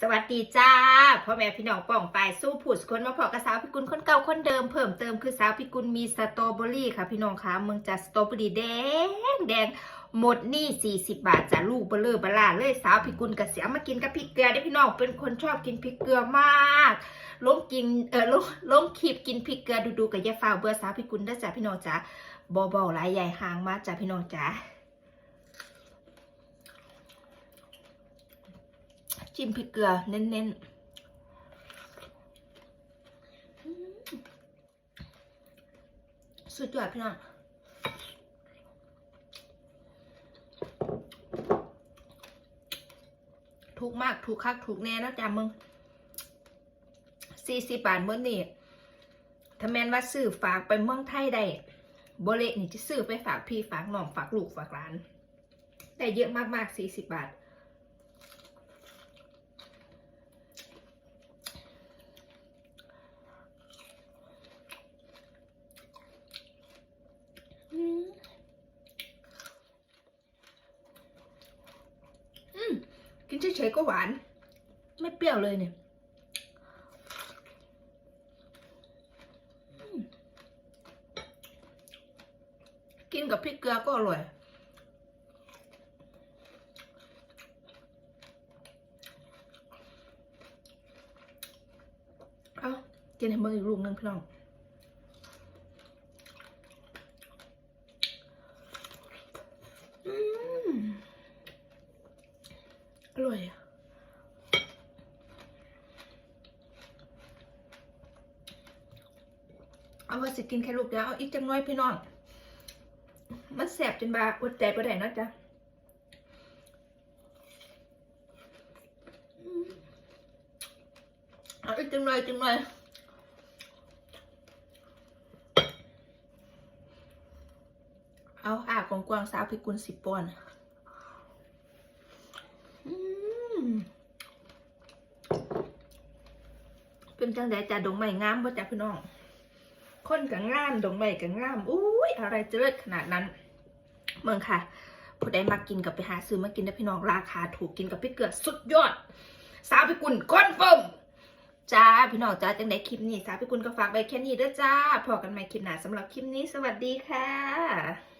สวัสดีจ้าพ่อแม่พี่น้องป้องไปสู้ผุดคนมาพอกระสาวพิกุลคนเก่าคนเดิมเพิ่มเติมคือสาวพิกุลมีสตรอเบอรี่ค่ะพี่น้องคะเมืองจัดสตรอเบอรี่แดงแดงหมดนี่40บาทจ้ะลูกเบลเลอร์บลาเลยสาวพิกุลกระเสียมากินกับพริกเกลือได้พี่น้องเป็นคนชอบกินพริกเกลือมากลงกินเออลงลงคลิปกินพริกเกลือดูๆกับยาฟ้าวเบื่อสาวพิกุลได้จ้ะพี่น้องจ้ะบอบหลายใหญ่หางมาจ้ะพี่น้องจ้ะ จิ้มพริกเกลือเน้นๆ สุดยอดพี่น้องถูกมากถูกคักถูกแน่นะจ๊ะมึงสี่สิบบาทเมื่อนี่ถ้าแมนว่าซื้อฝากไปเมืองไทยได้โบเลนี่จะซื้อไปฝากพี่ฝากน้องฝากลูกฝากหลาน ได้เยอะมากๆสี่สิบบาท อืมอืม กินเฉยๆก็หวาน ไม่เปรี้ยวเลยเนี่ยกินกับพริกเกลือก็อร่อย เอากินให้มึงอีกลูกนึงพี่น้อง อืมอร่อยอะ เอาว่าสิกินแค่ลูกเดียวเอาอีกจังน้อยพี่น้อง มันแสบจนบาอดใจบ่ได้นะจ๊ะเอาอีกจังน้อยจังน้อยเอาอากกวางสาวพิกุลสิบปอนด์เป็นจังไดจ้ะดงไม้งามบ่จ้ะพี่น้อง คนกับงามดงไม้กับงามอุ้ยอะไรจะเลิศขนาดนั้น เมืองค่ะผู้ใดมากินกับไปหาซื้อมากินได้พี่น้องราคาถูกกินกับพี่เกลือสุดยอด สาวพิกุลคอนเฟิร์มจ้าพี่น้องจ้าจังไดคลิปนี้สาวพิกุลก็ฝากไว้แค่นี้ด้อจ้าพอกันใหม่คลิปหน้าสำหรับคลิปนี้สวัสดีค่ะ